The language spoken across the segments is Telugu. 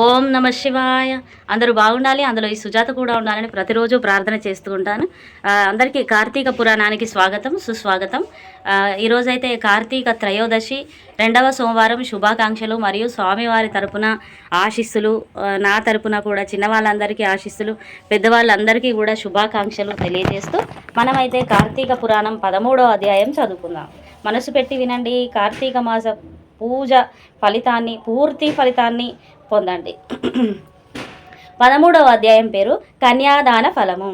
ఓం నమ శివాయ. అందరూ బాగుండాలి అందులో ఈ సుజాత కూడా ఉండాలని ప్రతిరోజు ప్రార్థన చేస్తూ ఉంటాను. అందరికీ కార్తీక పురాణానికి స్వాగతం సుస్వాగతం. ఈరోజైతే కార్తీక త్రయోదశి రెండవ సోమవారం శుభాకాంక్షలు మరియు స్వామివారి తరపున ఆశీస్సులు నా తరపున కూడా చిన్నవాళ్ళందరికీ ఆశీస్సులు పెద్దవాళ్ళందరికీ కూడా శుభాకాంక్షలు తెలియజేస్తూ మనమైతే కార్తీక పురాణం పదమూడో అధ్యాయం చదువుకుందాం. మనసు పెట్టి వినండి కార్తీక మాస పూజ ఫలితాన్ని పూర్తి ఫలితాన్ని పొందండి. పదమూడవ అధ్యాయం పేరు కన్యాదాన ఫలము.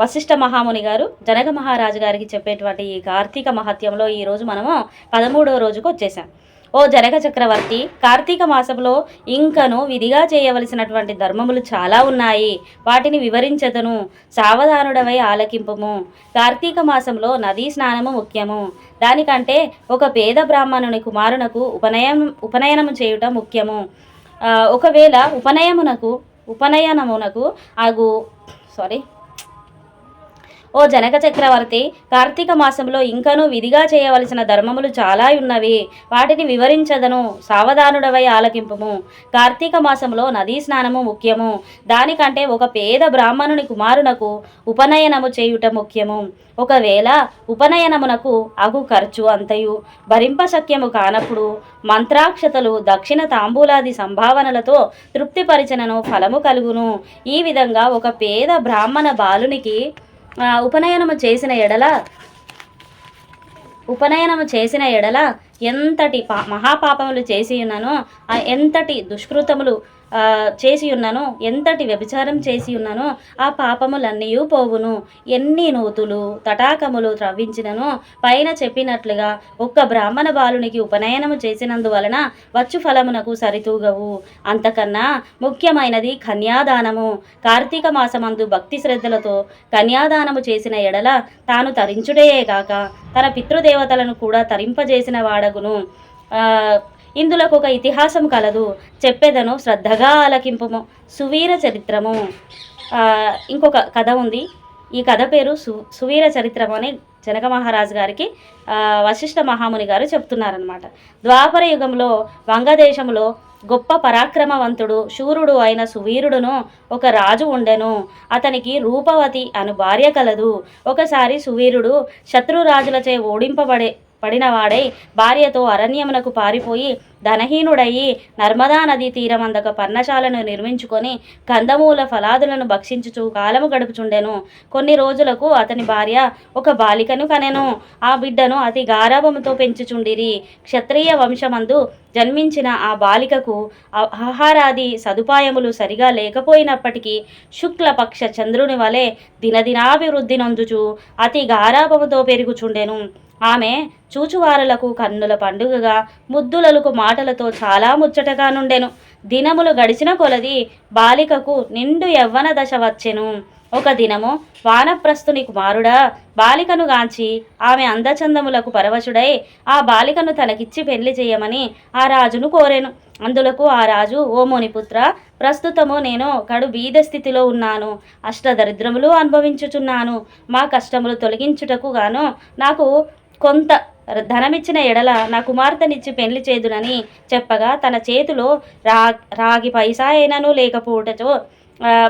వశిష్ఠ మహాముని గారు జనక మహారాజు గారికి చెప్పేటువంటి ఈ కార్తీక మహత్యంలో ఈరోజు మనము పదమూడవ రోజుకు వచ్చేసాం. ఓ జనక చక్రవర్తి కార్తీక మాసంలో ఇంకను విధిగా చేయవలసినటువంటి ధర్మములు చాలా ఉన్నాయి. వాటిని వివరించదను. సావధానుడవై ఆలకింపుము. కార్తీక మాసంలో నదీ స్నానము ముఖ్యము. దానికంటే ఒక పేద బ్రాహ్మణుని కుమారునకు ఉపనయనం ఉపనయనము చేయుట ముఖ్యము. ఒకవేళ ఉపనయమునకు ఉపనయనమునకు ఆగు సారీ ఓ జనక చక్రవర్తి కార్తీక మాసంలో ఇంకనూ విధిగా చేయవలసిన ధర్మములు చాలా ఉన్నవి. వాటిని వివరించదను. సావధానుడవై ఆలకింపుము. కార్తీక మాసంలో నదీ స్నానము ముఖ్యము. దానికంటే ఒక పేద బ్రాహ్మణుని కుమారునకు ఉపనయనము చేయుట ముఖ్యము. ఒకవేళ ఉపనయనమునకు అగు ఖర్చు అంతయు భరింపశక్యము కానప్పుడు మంత్రాక్షతలు దక్షిణ తాంబూలాది సంభావనలతో తృప్తిపరిచనను ఫలము కలుగును. ఈ విధంగా ఒక పేద బ్రాహ్మణ బాలునికి ఉపనయనము చేసిన ఎడల ఉపనయనము చేసిన ఎడల ఎంతటి పా మహాపాపములు చేసి ఉన్నానో ఎంతటి దుష్కృతములు చేసి ఉన్నానో ఎంతటి వ్యభిచారం చేసి ఉన్నానో ఆ పాపములన్నీ పోవును. ఎన్ని నూతులు తటాకములు త్రవ్వించినను పైన చెప్పినట్లుగా ఒక్క బ్రాహ్మణ బాలునికి ఉపనయనము చేసినందువలన వచ్చు ఫలమునకు సరితూగవు. అంతకన్నా ముఖ్యమైనది కన్యాదానము. కార్తీక మాసమందు భక్తి శ్రద్ధలతో కన్యాదానము చేసిన ఎడల తాను తరించుడే కాక తన పితృదేవతలను కూడా తరింపజేసిన వాడగును. ఇందులకు ఒక ఇతిహాసం కలదు. చెప్పేదను శ్రద్ధగా ఆలకింపము. సువీర చరిత్రము. ఇంకొక కథ ఉంది. ఈ కథ పేరు సు సువీర చరిత్రము అని జనక మహారాజు గారికి వశిష్ఠ మహాముని గారు చెప్తున్నారనమాట ద్వాపర యుగంలో వంగదేశంలో గొప్ప పరాక్రమవంతుడు శూరుడు అయిన సువీరుడును ఒక రాజు ఉండెను. అతనికి రూపవతి అను భార్య కలదు. ఒకసారి సువీరుడు శత్రురాజులచే ఓడింపబడే పడినవాడై భార్యతో అరణ్యమునకు పారిపోయి ధనహీనుడయి నర్మదా నదీ తీరమందక పర్ణశాలను నిర్మించుకొని కందమూల ఫలాదులను భక్షించుచు కాలము గడుపుచుండెను. కొన్ని రోజులకు అతని భార్య ఒక బాలికను కనెను. ఆ బిడ్డను అతి గారాభముతో పెంచుచుండిరి. క్షత్రియ వంశమందు జన్మించిన ఆ బాలికకు ఆహారాది సదుపాయములు సరిగా లేకపోయినప్పటికీ శుక్లపక్ష చంద్రుని వలె దినదినాభివృద్ధి నొందుచు అతి గారాభముతో పెరుగుచుండెను. ఆమె చూచువారులకు కన్నుల పండుగగా ముద్దులలకు మాటలతో చాలా ముచ్చటగా నుండెను. దినములు గడిచిన కొలది బాలికకు నిండు యవ్వన దశ వచ్చెను. ఒక దినము వానప్రస్థుని కుమారుడా బాలికను గాంచి ఆమె అందచందములకు పరవశుడై ఆ బాలికను తనకిచ్చి పెళ్ళి చేయమని ఆ రాజును కోరెను. అందులకు ఆ రాజు ఓ మునిపుత్ర ప్రస్తుతము నేను కడు బీద స్థితిలో ఉన్నాను. అష్టదరిద్రములు అనుభవించుచున్నాను. మా కష్టములు తొలగించుటకు గాను నాకు కొంత ధనమిచ్చిన ఎడల నా కుమార్తెనిచ్చి పెళ్ళి చేదునని చెప్పగా తన చేతిలో రా రాగి పైసా అయినను లేకపోవటతో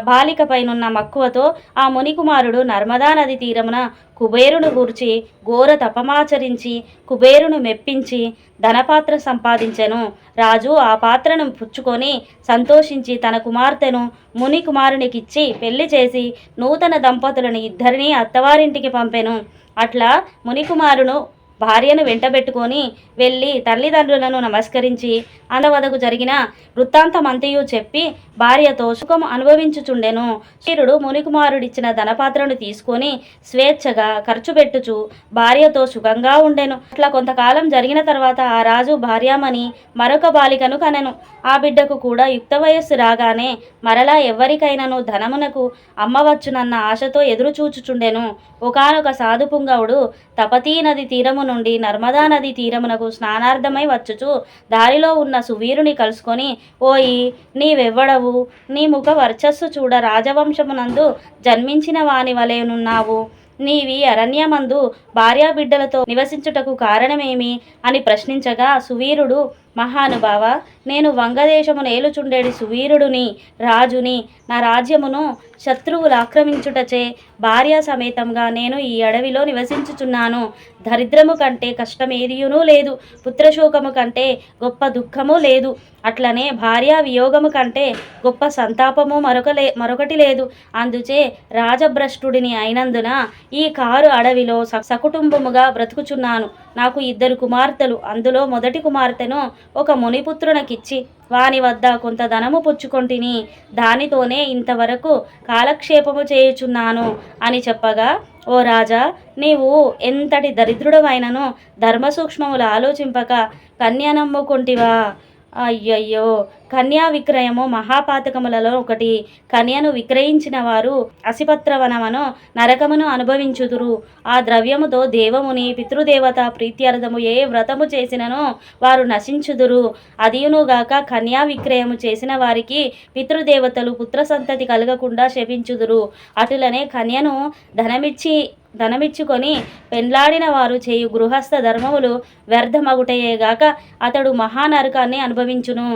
బాలికపైనున్న మక్కువతో ఆ మునికుమారుడు నర్మదా నది తీరమున కుబేరును గూర్చి ఘోర తపమాచరించి కుబేరును మెప్పించి ధనపాత్ర సంపాదించెను. రాజు ఆ పాత్రను పుచ్చుకొని సంతోషించి తన కుమార్తెను ముని కుమారునికిచ్చి పెళ్ళి చేసి నూతన దంపతులను ఇద్దరిని అత్తవారింటికి పంపెను. అట్లా మునికుమారును భార్యను వెంటబెట్టుకొని వెళ్ళి తల్లిదండ్రులను నమస్కరించి అందవదకు జరిగిన వృత్తాంతమంతయు చెప్పి భార్యతో సుఖం అనుభవించుచుండెను. శిరుడు మునికుమారుడిచ్చిన ధనపాత్రను తీసుకొని స్వేచ్ఛగా ఖర్చు పెట్టుచు భార్యతో సుఖంగా ఉండెను. అట్లా కొంతకాలం జరిగిన తర్వాత ఆ రాజు భార్యామణి మరొక బాలికను కనెను. ఆ బిడ్డకు కూడా యుక్త వయస్సు రాగానే మరలా ఎవరికైనాను ధనమునకు అమ్మవచ్చునన్న ఆశతో ఎదురు చూచుచుండెను ఒకనొక సాధుపుంగవుడు తపతీ నది తీరమును నుండి నర్మదా నది తీరమునకు స్నానార్థమై వచ్చుచు. దారిలో ఉన్న సువీరుని కలుసుకొని ఓయి నీవెవ్వడవు? నీ ముఖ వర్చస్సు చూడ రాజవంశమునందు జన్మించిన వాని వలెనున్నావు నీవి అరణ్యమందు భార్యాబిడ్డలతో నివసించుటకు కారణమేమి? అని ప్రశ్నించగా సువీరుడు మహానుభావ నేను వంగదేశమును ఏలుచుండేడి సువీరుడుని రాజుని నా రాజ్యమును శత్రువులు ఆక్రమించుటచే భార్య సమేతంగా నేను ఈ అడవిలో నివసించుచున్నాను. దరిద్రము కంటే కష్టమేదియునూ లేదు పుత్రశోకము కంటే గొప్ప దుఃఖము లేదు. అట్లనే భార్య వియోగము కంటే గొప్ప సంతాపము మరొక లే మరొకటి లేదు. అందుచే రాజభ్రష్టుడిని అయినందున ఈ కారు అడవిలో స- సకుటుంబముగా బ్రతుకుచున్నాను. నాకు ఇద్దరు కుమార్తెలు. అందులో మొదటి కుమార్తెను ఒక మునిపుత్రునకిచ్చి వాని వద్ద కొంత ధనము పుచ్చుకొంటిని దానితోనే ఇంతవరకు కాలక్షేపము చేయుచున్నాను అని చెప్పగా ఓ రాజా నీవు ఎంతటి దరిద్రుడమైనను ధర్మసూక్ష్మములు ఆలోచింపక కన్యనమ్ముకుంటివా? అయ్యయ్యో కన్యా విక్రయము మహాపాతకములలో ఒకటి. కన్యను విక్రయించిన వారు అసిపత్రవనమను నరకమును అనుభవించుదురు. ఆ ద్రవ్యముతో దేవముని పితృదేవత ప్రీత్యర్థము ఏ వ్రతము చేసినను వారు నశించుదురు. అదియునుగాక కన్యా విక్రయము చేసిన వారికి పితృదేవతలు పుత్ర సంతతి కలగకుండా శపించుదురు. అటులనే కన్యను ధనమిచ్చి ధనమిచ్చుకొని పెండ్లాడిన వారు చేయు గృహస్థ ధర్మములు వ్యర్థమగుటయేగాక అతడు మహానరకాన్ని అనుభవించును.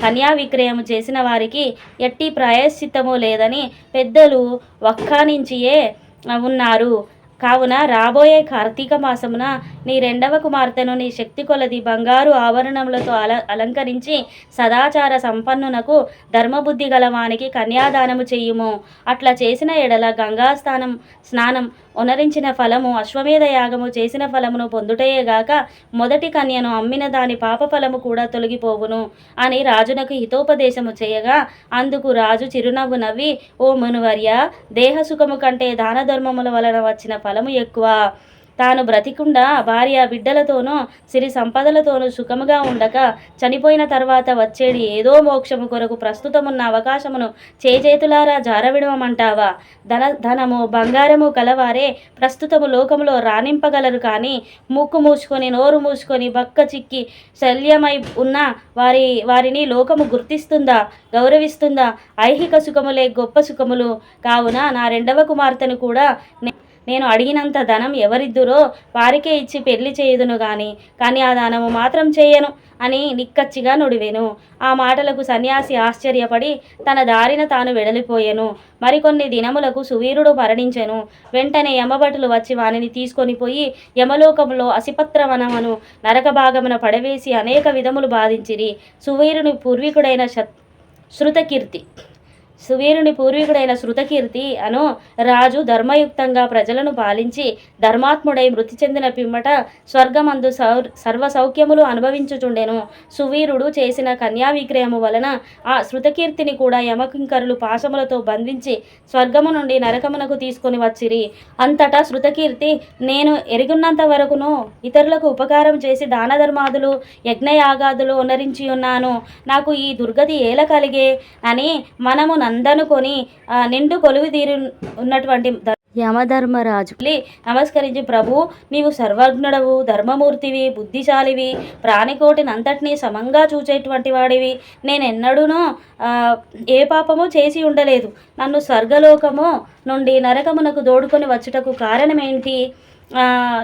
కన్యా విక్రయము చేసిన వారికి ఎట్టి ప్రాయశ్చిత్తము లేదని పెద్దలు వక్కానించియే ఉన్నారు. కావున రాబోయే కార్తీక మాసమున నీ రెండవ కుమార్తెను నీ శక్తి కొలది బంగారు ఆభరణములతో అల అలంకరించి సదాచార సంపన్నునకు ధర్మబుద్ధి గలవానికి కన్యాదానము చెయ్యుము అట్లా చేసిన ఎడల గంగా స్నానం ఉనరించిన ఫలము అశ్వమేధ యాగము చేసిన ఫలమును పొందుటయేగాక మొదటి కన్యను అమ్మిన దాని పాప ఫలము కూడా తొలగిపోవును అని రాజునకు హితోపదేశము చేయగా అందుకు రాజు చిరునవ్వు నవ్వి ఓ మునువర్య దేహ సుఖము కంటే దాన ధర్మముల వలన వచ్చిన ఫలము ఎక్కువ. తాను బ్రతికుండా భార్య బిడ్డలతోనూ సిరి సంపదలతోనూ సుఖముగా ఉండక చనిపోయిన తర్వాత వచ్చేది ఏదో మోక్షము కొరకు ప్రస్తుతమున్న అవకాశమును చేజేతులారా జారవిడవమంటావా ధన ధనము బంగారము కలవారే ప్రస్తుతము లోకములో రాణింపగలరు కానీ ముక్కు మూసుకొని నోరు మూసుకొని బక్క చిక్కి శల్యమై ఉన్న వారి వారిని లోకము గుర్తిస్తుందా గౌరవిస్తుందా? ఐహిక సుఖములే గొప్ప సుఖములు కావున నా రెండవ కుమార్తెను కూడా నే- నేను అడిగినంత ధనం ఎవరిద్దురో వారికే ఇచ్చి పెళ్ళి చేయుదును గాని కానీ ఆ ధనము మాత్రం చేయను అని నిక్కచ్చిగా నుడివెను. ఆ మాటలకు సన్యాసి ఆశ్చర్యపడి తన దారిన తాను వెడలిపోయెను. మరికొన్ని దినములకు సువీరుడు మరణించెను. వెంటనే యమభటులు వచ్చి వానిని తీసుకొని పోయి యమలోకంలో అసిపత్రవనమను నరక భాగమున పడవేసి అనేక విధములు బాధించిరి. సువీరుని పూర్వీకుడైన శత్ శృతకీర్తి సువీరుని పూర్వీకుడైన శృతకీర్తి అను రాజు ధర్మయుక్తంగా ప్రజలను పాలించి ధర్మాత్ముడై మృతి చెందిన పిమ్మట స్వర్గమందు సౌ సర్వ సౌఖ్యములు అనుభవించుచుండెను. సువీరుడు చేసిన కన్యా విక్రయము వలన ఆ శృతకీర్తిని కూడా యమకింకరులు పాశములతో బంధించి స్వర్గము నుండి నరకమునకు తీసుకొని వచ్చిరి. అంతటా శృతకీర్తి నేను ఎరుగున్నంత వరకును ఇతరులకు ఉపకారం చేసి దాన ధర్మాదులు యజ్ఞయాగాదులు ఉన్నరించి ఉన్నాను నాకు ఈ దుర్గతి ఏల కలిగే అని మనము అందనుకొని నిండు కొలువు తీరు ఉన్నటువంటి యమధర్మరాజు. నమస్కరించి ప్రభు నీవు సర్వజ్ఞుడవు ధర్మమూర్తివి బుద్ధిశాలివి ప్రాణికోటిని అంతటినీ సమంగా చూచేటువంటి వాడివి. నేను ఎన్నడూనో ఏ పాపము చేసి ఉండలేదు. నన్ను స్వర్గలోకము నుండి నరకమునకు దోడుకొని వచ్చుటకు కారణమేంటి?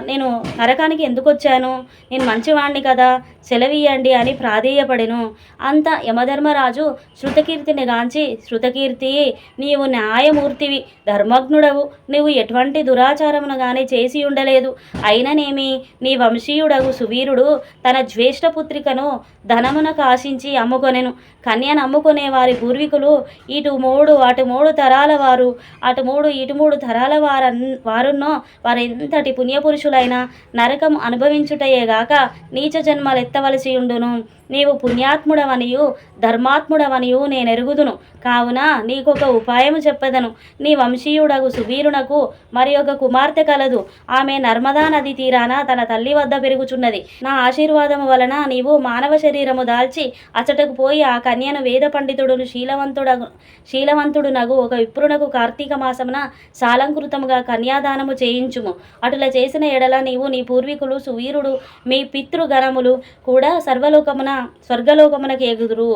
నేను నరకానికి ఎందుకు వచ్చాను నేను మంచివాణ్ణి కదా సెలవీయండి అని ప్రాధేయపడెను. అంత యమధర్మరాజు శృతకీర్తిని గాంచి శృతకీర్తి నీవు న్యాయమూర్తివి ధర్మజ్ఞుడవు నీవు ఎటువంటి దురాచారమును గాని చేసి ఉండలేదు. అయిననేమి నీ వంశీయుడగు సువీరుడు తన జ్యేష్ఠ పుత్రికను కాశించి ఆశించి అమ్ముకొనెను. కన్యను అమ్ముకునే వారి పూర్వీకులు ఇటు మూడు అటు మూడు తరాల వారు. అటు మూడు ఇటు మూడు తరాల వారన్ వారున్నో వారెంతటి పుణ్యపురుషులైన నరకం అనుభవించుటయేగాక నీచ జన్మలు ఎత్తవలసి ఉండును. నీవు పుణ్యాత్ముడవనియు ధర్మాత్ముడవనియు నేనెరుగుదును. కావున నీకొక ఉపాయము చెప్పదను. నీ వంశీయుడగు సువీరునకు మరి ఒక కుమార్తె కలదు. ఆమె నర్మదా నది తీరాన తన తల్లి వద్ద పెరుగుచున్నది. నా ఆశీర్వాదము వలన నీవు మానవ శరీరము దాల్చి అచటకు పోయి ఆ కన్యను వేద పండితుడును శీలవంతుడగు శీలవంతుడునగు ఒక విప్రునకు కార్తీక మాసమున సాలంకృతముగా కన్యాదానము చేయించుము. అటుల చేసిన ఎడల నీవు నీ పూర్వీకులు సువీరుడు మీ పితృగణములు కూడా సర్వలోకమున స్వర్గలోకమునకు ఎగుదురు.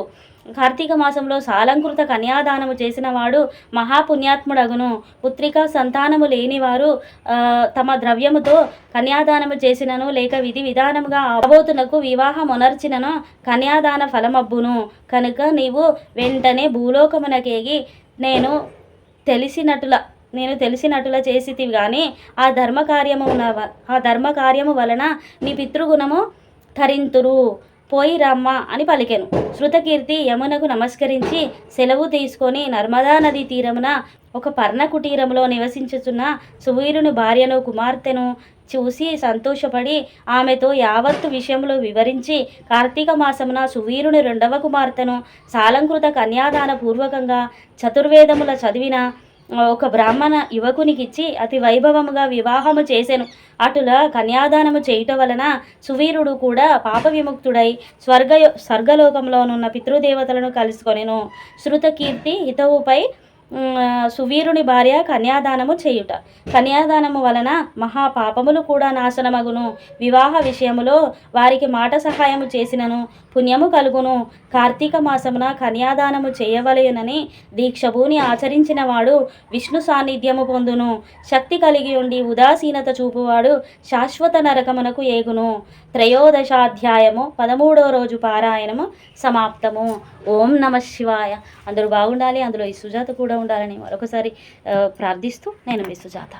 కార్తీక మాసంలో సాలంకృత కన్యాదానము చేసిన వాడు మహాపుణ్యాత్ముడగును. పుత్రిక సంతానము లేనివారు తమ ద్రవ్యముతో కన్యాదానము చేసినను లేక విధి విధానముగా అవబోతునకు వివాహం ఒనర్చినను కన్యాదాన ఫలమబ్బును. కనుక నీవు వెంటనే భూలోకమునకేగి నేను తెలిసినట్టుల నేను తెలిసినట్టుల చేసితివి కానీ ఆ ధర్మ కార్యము ఆ ధర్మ కార్యము వలన నీ పితృగుణము ధరింతురు. పోయి రమ్మ అని పలికెను. శృతకీర్తి యమునకు నమస్కరించి సెలవు తీసుకొని నర్మదా నదీ తీరమున ఒక పర్ణ కుటీరంలో నివసించుచున్న సువీరుని భార్యను కుమార్తెను చూసి సంతోషపడి ఆమెతో యావత్తు విషయంలో వివరించి కార్తీక మాసమున సువీరుని రెండవ కుమార్తెను సాలంకృత కన్యాదాన పూర్వకంగా చతుర్వేదముల చదివిన ఒక బ్రాహ్మణ యువకునికిచ్చి అతి వైభవముగా వివాహము చేశాను అటుల కన్యాదానము చేయుట వలన సువీరుడు కూడా పాప విముక్తుడై స్వర్గ స్వర్గలోకంలోనున్న పితృదేవతలను కలుసుకొనెను. శృతకీర్తి హితవుపై సువీరుని భార్య కన్యాదానము చేయుట. కన్యాదానము వలన మహాపాపములు కూడా నాశనమగును. వివాహ విషయములో వారికి మాట సహాయము చేసినను పుణ్యము కలుగును. కార్తీక మాసమున కన్యాదానము చేయవలయునని దీక్షభూని ఆచరించిన వాడు విష్ణు సాన్నిధ్యము పొందును. శక్తి కలిగి ఉండి ఉదాసీనత చూపువాడు శాశ్వత నరకమునకు ఏగును. త్రయోదశాధ్యాయము పదమూడో రోజు పారాయణము సమాప్తము. ఓం నమ శివాయ. అందరూ బాగుండాలి అందులో ఈ సుజాత కూడా ఉండాలని మరొకసారి ప్రార్థిస్తూ నేను మీ సుజాత